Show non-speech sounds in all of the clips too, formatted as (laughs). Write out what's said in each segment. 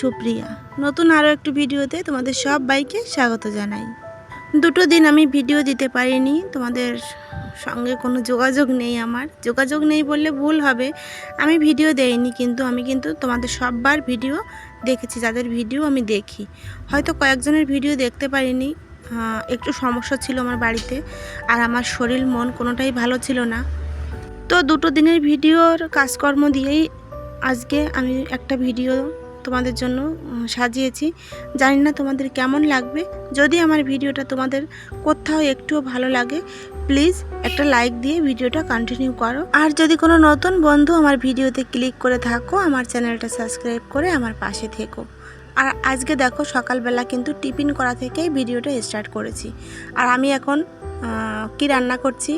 সুপ্রিয়া। নতুন আরও একটু ভিডিওতে তোমাদের সব বাইকে স্বাগত জানাই। দুটো দিন আমি ভিডিও দিতে পারিনি, তোমাদের সঙ্গে কোনো যোগাযোগ নেই আমার। যোগাযোগ নেই বললে ভুল হবে, আমি ভিডিও দেইনি কিন্তু আমি কিন্তু তোমাদের সববার ভিডিও দেখেছি, যাদের ভিডিও আমি দেখি। হয়তো কয়েকজনের ভিডিও দেখতে পারিনি একটু সমস্যা ছিল আমার বাড়িতে আর আমার শরীর, মন কোনোটাই ভালো ছিল না। তো দুটো দিনের ভিডিওর কাজকর্ম দিয়েই আজকে আমি একটা ভিডিও তোমাদের জন্য সাজিয়েছি। জানি না তোমাদের কেমন লাগবে। যদি আমার ভিডিওটা তোমাদের কোথাও একটুও ভালো লাগে প্লিজ একটা লাইক দিয়ে ভিডিওটা কন্টিনিউ করো। আর যদি কোনো নতুন বন্ধু আমার ভিডিওতে ক্লিক করে থাকো, আমার চ্যানেলটা সাবস্ক্রাইব করে আমার পাশে থেকো। আর আজকে দেখো সকালবেলা কিন্তু টিফিন করা থেকেই ভিডিওটা স্টার্ট করেছি। আর আমি এখন কি রান্না করছি?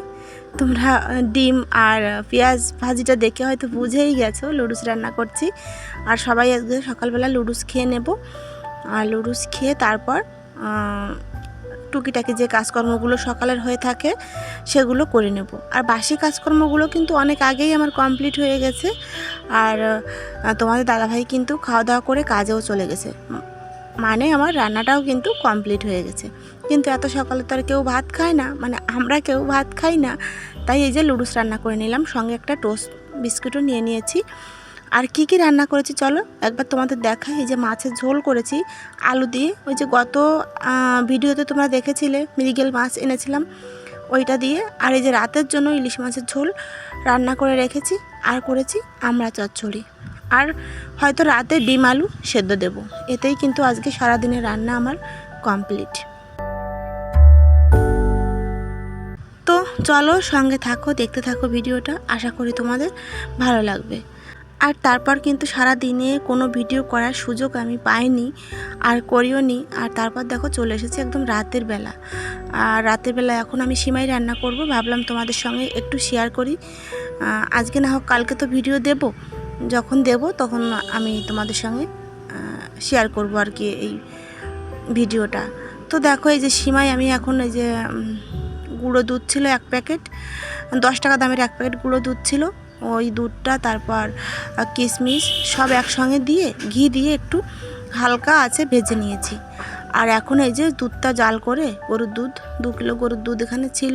তোমরা ডিম আর পেঁয়াজ ভাজিটা দেখে হয়তো বুঝেই গেছো, লুডুস রান্না করছি। আর সবাই আজকে সকালবেলা লুডুস খেয়ে নেব। আর লুডুস খেয়ে তারপর টুকিটাকি যে কাজকর্মগুলো সকালের হয়ে থাকে, সেগুলো করে নেব। আর বাসি কাজকর্মগুলো কিন্তু অনেক আগেই আমার কমপ্লিট হয়ে গেছে। আর তোমাদের দাদাভাই কিন্তু খাওয়া দাওয়া করে কাজেও চলে গেছে। মানে আমার রান্নাটাও কিন্তু কমপ্লিট হয়ে গেছে। কিন্তু এত সকালে তো আর কেউ ভাত খায় না মানে আমরা কেউ ভাত খাই না। তাই এই যে লুডুস রান্না করে নিলাম, সঙ্গে একটা টোস্ট বিস্কুটও নিয়ে নিয়েছি। আর কি কি রান্না করেছি চলো, একবার তোমাদের দেখাই। এই যে মাছের ঝোল করেছি, আলু দিয়ে। ওই যে গত ভিডিওতে তোমরা দেখেছিলে, মৃগেল মাছ এনেছিলাম, ওইটা দিয়ে। আর এই যে রাতের জন্য ইলিশ মাছের ঝোল রান্না করে রেখেছি। আর করেছি আমরা চচ্চড়ি। আর হয়তো রাতে ডিম আলু সেদ্ধ দেব। এতেই কিন্তু আজকে সারাদিনের রান্না আমার কমপ্লিট তো চলো সঙ্গে থাকো, দেখতে থাকো ভিডিওটা। আশা করি তোমাদের ভালো লাগবে। আর তারপর কিন্তু সারা দিনে কোনো ভিডিও করার সুযোগ আমি পাইনি, আর করিও নি। আর তারপর দেখো চলে এসেছি একদম রাতের বেলা। আর রাতের বেলা এখন আমি সিমাই রান্না করব। ভাবলাম তোমাদের সঙ্গে একটু শেয়ার করি। আজকে না হোক কালকে তো ভিডিও দেব। যখন দেব, তখন আমি তোমাদের সঙ্গে শেয়ার করব আর কি এই ভিডিওটা। তো দেখো, এই যে সিমাই, আমি এখন এই যে গুঁড়ো দুধ ছিল এক প্যাকেট, দশ টাকা দামের এক প্যাকেট গুঁড়ো দুধ ছিল। ওই দুধটা, তারপর কিশমিশ সব একসঙ্গে দিয়ে, ঘি দিয়ে একটু হালকা আছে ভেজে নিয়েছি। আর এখন এই যে দুধটা জাল করে, গরুর দুধ, দু কিলো গরুর দুধ এখানে ছিল,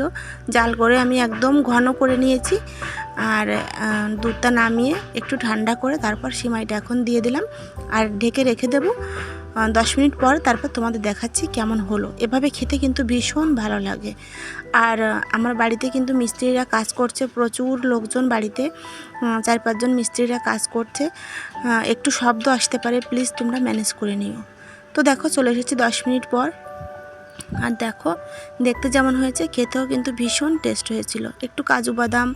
জাল করে আমি একদম ঘন করে নিয়েছি। আর দুধটা নামিয়ে একটু ঠান্ডা করে তারপর সিমাইটা এখন দিয়ে দিলাম। আর ঢেকে রেখে দেবো দশ মিনিট পর তারপর তোমাদের দেখাচ্ছি কেমন হলো। এভাবে খেতে কিন্তু ভীষণ ভালো লাগে। আর আমার বাড়িতে কিন্তু মিস্ত্রিরা কাজ করছে, প্রচুর লোকজন বাড়িতে চার পাঁচজন মিস্ত্রিরা কাজ করছে। একটু শব্দ আসতে পারে, প্লিজ তোমরা ম্যানেজ করে নিও। তো দেখো, চলে এসেছি দশ মিনিট পর। আর দেখো, দেখতে যেমন হয়েছে, খেতেও কিন্তু ভীষণ টেস্ট হয়েছিল। একটু কাজু বাদাম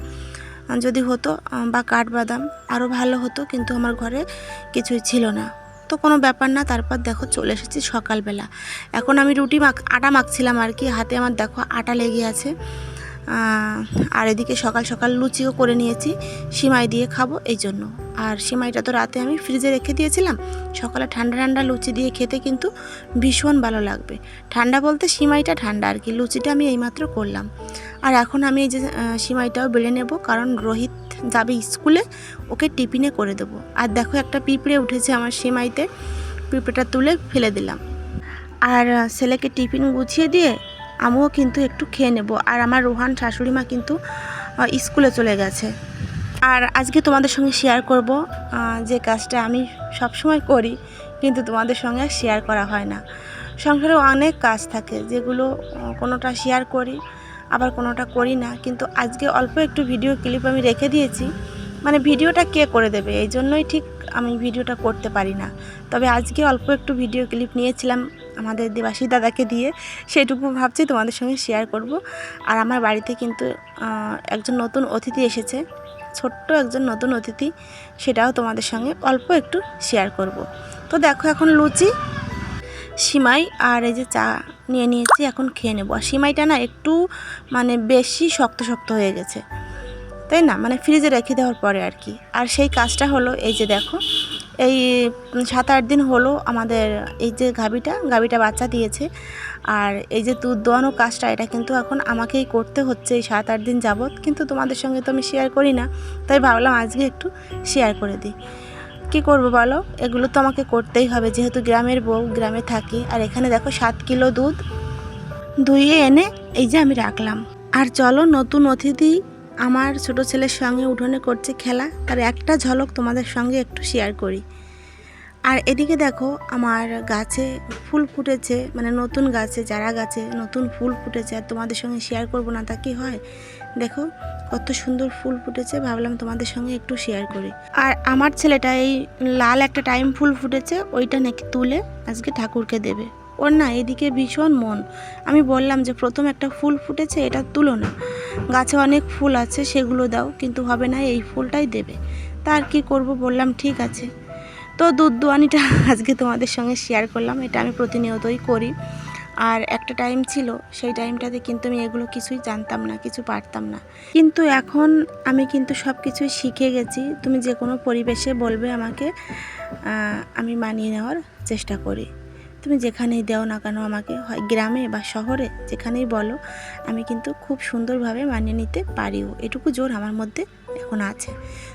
যদি হতো বা কাঠবাদাম আরও ভালো হতো, কিন্তু আমার ঘরে কিছুই ছিল না। তো কোনো ব্যাপার না, তারপর দেখো চলে এসেছি সকালবেলা। এখন আমি রুটি মাখ, আটা মাখছিলাম আর কি, হাতে আমার দেখো আটা লেগে আছে। আর এদিকে সকাল সকাল লুচিও করে নিয়েছি, সিমাই দিয়ে খাব এই জন্য। আর সিমাইটা তো রাতে আমি ফ্রিজে রেখে দিয়েছিলাম, সকালে ঠান্ডা ঠান্ডা লুচি দিয়ে খেতে কিন্তু ভীষণ ভালো লাগবে। ঠান্ডা বলতে সিমাইটা ঠান্ডা আর কি, লুচিটা আমি এইমাত্র করলাম। আর এখন আমি এই যে সিমাইটাও বেলে নেব, কারণ রোহিত যাবে স্কুলে, ওকে টিফিনে করে দেবো। আর দেখো একটা পিঁপড়ে উঠেছে আমার সিমাইতে, পিঁপড়েটা তুলে ফেলে দিলাম। আর ছেলেকে টিফিন গুছিয়ে দিয়ে আমিও কিন্তু একটু খেয়ে নেব। আর আমার রোহান শাশুড়ি মা কিন্তু স্কুলে চলে গেছে। আর আজকে তোমাদের সঙ্গে শেয়ার করব যে কাজটা আমি সবসময় করি, কিন্তু তোমাদের সঙ্গে শেয়ার করা হয় না। সংসারে অনেক কাজ থাকে, যেগুলো কোনোটা শেয়ার করি আবার কোনোটা করি না। কিন্তু আজকে অল্প একটু ভিডিও ক্লিপ আমি রেখে দিয়েছি। মানে ভিডিওটা কে করে দেবে? এই জন্যই ঠিক আমি ভিডিওটা করতে পারি না। তবে আজকে অল্প একটু ভিডিও ক্লিপ নিয়েছিলাম আমাদের দেবাশী দাদাকে দিয়ে। সেটুকু ভাবছি তোমাদের সঙ্গে শেয়ার করব। আর আমার বাড়িতে কিন্তু একজন নতুন অতিথি এসেছে। ছোট্ট একজন নতুন অতিথি, সেটাও তোমাদের সঙ্গে অল্প একটু শেয়ার করব। তো দেখো এখন লুচি, সিমাই আর এই যে চা নিয়ে নিয়েছি, এখন খেয়ে নেব। আর সিমাইটা না একটু মানে বেশি শক্ত শক্ত হয়ে গেছে। তাই না? মানে ফ্রিজে রেখে দেওয়ার পরে আর কি। আর সেই কাজটা হলো, এই যে দেখো, এই সাত আট দিন হলো আমাদের এই যে গাবিটা গাবিটা বাচ্চা দিয়েছে। আর এই যে দুধ দোয়ানো কাজটা, এটা কিন্তু এখন আমাকেই করতে হচ্ছে এই সাত আট দিন যাবৎ। কিন্তু তোমাদের সঙ্গে তো আমি শেয়ার করি না। তাই ভাবলাম আজকে একটু শেয়ার করে দিই। কি করব বলো? এগুলো তো আমাকে করতেই হবে। যেহেতু গ্রামের বউ, গ্রামে থাকি। আর এখানে দেখো সাত কিলো দুধ। ধুইয়ে এনে এই যে আমি রাখলাম। আর চলো নতুন অতিথি আমার ছোট ছেলের সঙ্গে উঠোনে করছে খেলা। তার একটা ঝলক তোমাদের সঙ্গে একটু শেয়ার করি। আর এদিকে দেখো, আমার গাছে ফুল ফুটেছে মানে নতুন গাছে, যারা গাছে নতুন ফুল ফুটেছে আর তোমাদের সঙ্গে শেয়ার করব না, তা কি হয়? দেখো, কত সুন্দর ফুল ফুটেছে, ভাবলাম তোমাদের সঙ্গে একটু শেয়ার করি। আর আমার ছেলেটা এই লাল একটা টাইম ফুল ফুটেছে, ওইটা নাকি তুলে আজকে ঠাকুরকে দেবে। ওর না এদিকে ভীষণ মন। আমি বললাম যে, প্রথম একটা ফুল ফুটেছে, এটা তুলো না। গাছে অনেক ফুল আছে, সেগুলো দাও, কিন্তু হবে না, এই ফুলটাই দেবে। তার কি করব, বললাম, ঠিক আছে। তো দুধ দোয়ানিটা (laughs) আজকে তোমাদের সঙ্গে শেয়ার করলাম, এটা আমি প্রতিনিয়তই করি। আর একটা টাইম ছিল, সেই টাইমটাতে কিন্তু আমি এগুলো কিছুই জানতাম না, কিছু পারতাম না। কিন্তু এখন আমি কিন্তু সব কিছুই শিখে গেছি, তুমি যে কোনো পরিবেশে বলবে আমাকে আমি মানিয়ে নেওয়ার চেষ্টা করি। তুমি যেখানেই দাও না কেন আমাকে, হয় গ্রামে বা শহরে, যেখানেই বলো, আমি কিন্তু খুব সুন্দরভাবে মানিয়ে নিতে পারিও। এটুকু জোর আমার মধ্যে এখন আছে।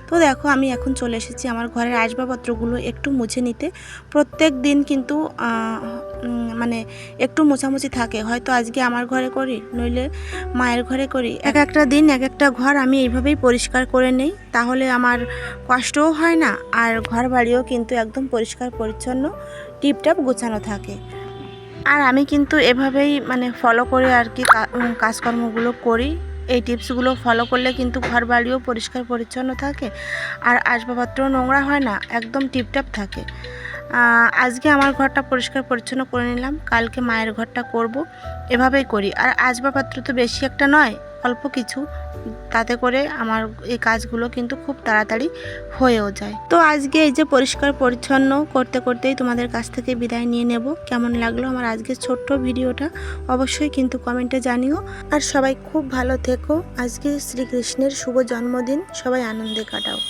তো দেখো, আমি এখন চলে এসেছি আমার ঘরের আসবাবপত্রগুলো একটু মুছে নিতে। প্রত্যেক দিন কিন্তু মানে একটু মোছামুছি থাকে। হয়তো আজকে আমার ঘরে করি, নইলে মায়ের ঘরে করি। এক একটা দিন, এক একটা ঘর আমি এইভাবেই পরিষ্কার করে নেই। তাহলে আমার কষ্টও হয় না, আর ঘর বাড়িও কিন্তু একদম পরিষ্কার, পরিচ্ছন্ন, টিপটাপ গোছানো থাকে। আর আমি কিন্তু এভাবেই মানে ফলো করে আর কি কাজকর্মগুলো করি। এই টিপসগুলো ফলো করলে কিন্তু ঘর বাড়িও পরিষ্কার পরিচ্ছন্ন থাকে আর আসবাবপত্র নোংরা হয় না, একদম টিপটাপ থাকে। আজকে আমার ঘরটা পরিষ্কার পরিচ্ছন্ন করে নিলাম, কালকে মায়ের ঘরটা করব, এভাবেই করি। আর আসবাবপত্র তো বেশি একটা নয়, অল্প কিছু। তাতে করে আমার এই কাজগুলো কিন্তু খুব তাড়াতাড়ি হয়েও যায়। তো আজকে এই যে পরিষ্কার পরিচ্ছন্ন করতে করতেই তোমাদের কাছ থেকে বিদায় নিয়ে নেব। কেমন লাগল আমার আজকের ছোট্ট ভিডিওটা অবশ্যই কিন্তু কমেন্টে জানিও। আর সবাই খুব ভালো থেকো। আজকে শ্রীকৃষ্ণের শুভ জন্মদিন। সবাই আনন্দে কাটাও।